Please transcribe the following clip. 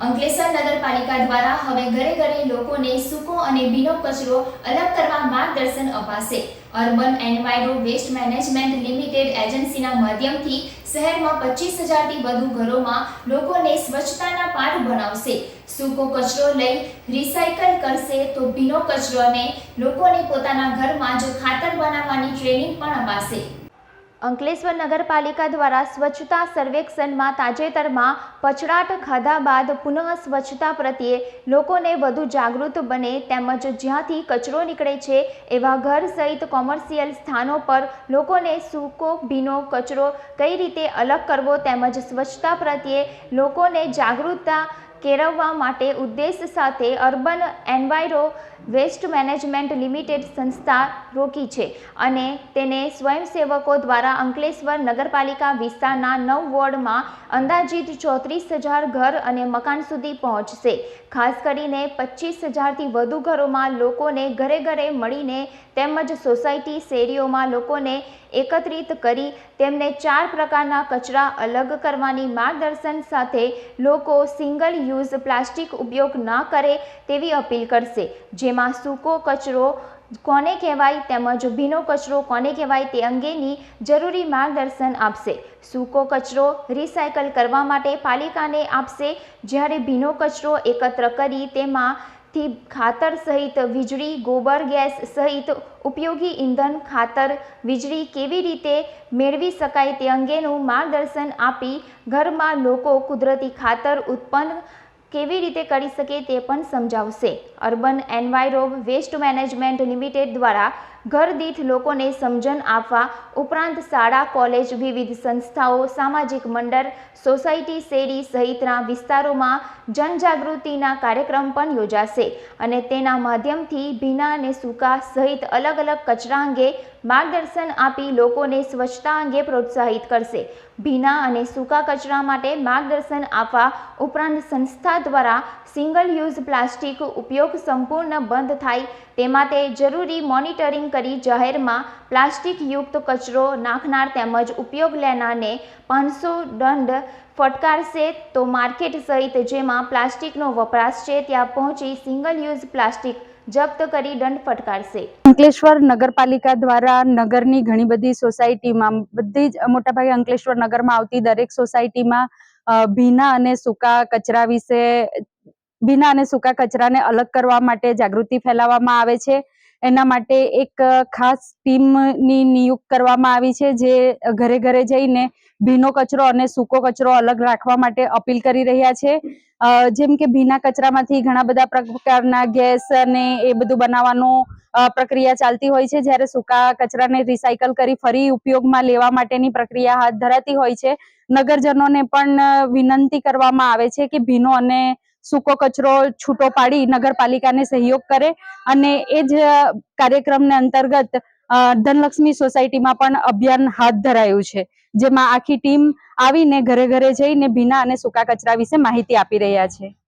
અંકલેશ્વર નગરપાલિકા દ્વારા હવે ઘરે ઘરે લોકોને સૂકો અને ભીનો કચરો અલગ કરવા માર્ગદર્શન અપાશે. Urban enviro waste management limited એજન્સીના માધ્યમથી શહેરમાં પચીસ હજારથી વધુ ઘરોમાં લોકોને સ્વચ્છતાના પાઠ ભણાવશે. સૂકો કચરો લઈ રિસાયકલ કરશે તો ભીનો કચરોને લોકોને પોતાના ઘરમાં જ ખાતર બનાવવાની ટ્રેનિંગ પણ અપાશે. અંકલેશ્વર નગરપાલિકા દ્વારા સ્વચ્છતા સર્વેક્ષણમાં તાજેતરમાં પછડાટ ખાધા બાદ પુનઃ સ્વચ્છતા પ્રત્યે લોકોને વધુ જાગૃત બને તેમજ જ્યાંથી કચરો નીકળે છે એવા ઘર સહિત કોમર્શિયલ સ્થાનો પર લોકોને સૂકો, ભીનો કચરો કઈ રીતે અલગ કરવો તેમજ સ્વચ્છતા પ્રત્યે લોકોને જાગૃતતા કેળવવા માટે ઉદ્દેશ સાથે urban enviro waste management limited સંસ્થા રોકી છે અને તેને સ્વયંસેવકો દ્વારા અંકલેશ્વર નગરપાલિકા વિસ્તારના નવ વોર્ડમાં અંદાજિત ચોત્રીસ હજાર ઘર અને મકાન સુધી પહોંચશે. ખાસ કરીને પચીસ હજારથી વધુ ઘરોમાં લોકોને ઘરે ઘરે મળીને તેમજ સોસાયટી શેરીઓમાં લોકોને એકત્રિત કરી તેમને ચાર પ્રકારના કચરા અલગ કરવાની માર્ગદર્શન સાથે લોકો સિંગલ યુઝ પ્લાસ્ટિક ઉપયોગ ન કરે તેવી અપીલ કરશે. જેમાં સૂકો કચરો કોને કહેવાય તેમજ ભીનો કચરો કોને કહેવાય તે અંગેની જરૂરી માર્ગદર્શન આપશે. સૂકો કચરો રિસાયકલ કરવા માટે પાલિકાને આપશે. જ્યારે ભીનો કચરો એકત્ર કરી તેમાંથી ખાતર સહિત વીજળી, ગોબર ગેસ સહિત ઉપયોગી ઈંધણ ખાતર, વીજળી કેવી રીતે મેળવી શકાય તે અંગેનું માર્ગદર્શન આપી ઘરમાં લોકો કુદરતી ખાતર ઉત્પન્ન કેવી રીતે કરી શકે તે પણ સમજાવશે. Urban enviro waste management limited દ્વારા ઘર દીઠ લોકોને સમજણ આપવા ઉપરાંત શાળા, કોલેજ, વિવિધ સંસ્થાઓ, સામાજિક મંડળ, સોસાયટી શેરી સહિતના વિસ્તારોમાં જનજાગૃતિના કાર્યક્રમ પણ યોજાશે અને તેના માધ્યમથી ભીના અને સૂકા સહિત અલગ અલગ કચરા અંગે માર્ગદર્શન આપી લોકોને સ્વચ્છતા અંગે પ્રોત્સાહિત કરશે. ભીના અને સૂકા કચરા માટે માર્ગદર્શન આપવા ઉપરાંત સંસ્થા દ્વારા સિંગલ યુઝ પ્લાસ્ટિક ઉપયોગ સંપૂર્ણ બંધ થાય તે માટે જરૂરી મોનિટરિંગ કરી જાહેરમાં પ્લાસ્ટિક યુક્ત કચરો નાખનાર તેમજ ઉપયોગ લેનારને પાંચસો દંડ ફટકારશે તો માર્કેટ સહિત જેમાં પ્લાસ્ટિકનો વપરાશ છે, ત્યાં પહોંચી સિંગલ યુઝ પ્લાસ્ટિક જપ્ત કરી દંડ ફટકારશે. અંકલેશ્વર નગરપાલિકા દ્વારા નગરની ઘણી બધી સોસાયટીમાં, બધી જ મોટાભાગે અંકલેશ્વર નગરમાં આવતી દરેક સોસાયટીમાં ભીના અને સૂકા કચરા વિશે, ભીના અને સૂકા કચરાને અલગ કરવા માટે જાગૃતિ ફેલાવવામાં આવે છે. એના માટે એક ખાસ ટીમની નિયુક્ત કરવામાં આવી છે, જે ઘરે ઘરે જઈને ભીનો કચરો અને સૂકો કચરો અલગ રાખવા માટે અપીલ કરી રહ્યા છે. જેમ કે ભીના કચરામાંથી ઘણા બધા પ્રકારના ગેસ અને એ બધું બનાવવાનું પ્રક્રિયા ચાલતી હોય છે. જ્યારે સૂકા કચરાને રિસાયકલ કરી ફરી ઉપયોગમાં લેવા માટેની પ્રક્રિયા હાથ ધરાતી હોય છે. નગરજનોને પણ વિનંતી કરવામાં આવે છે કે ભીનો અને સૂકો કચરો, છૂટો પાડી નગરપાલિકાને સહયોગ કરે અને એ જ કાર્યક્રમને અંતર્ગત ધનલક્ષ્મી સોસાયટીમાં પણ અભિયાન હાથ ધરાયું છે. જેમાં આખી ટીમ આવીને ઘરે ઘરે જઈને ભીના અને સૂકા કચરા વિશે માહિતી આપી રહ્યા છે.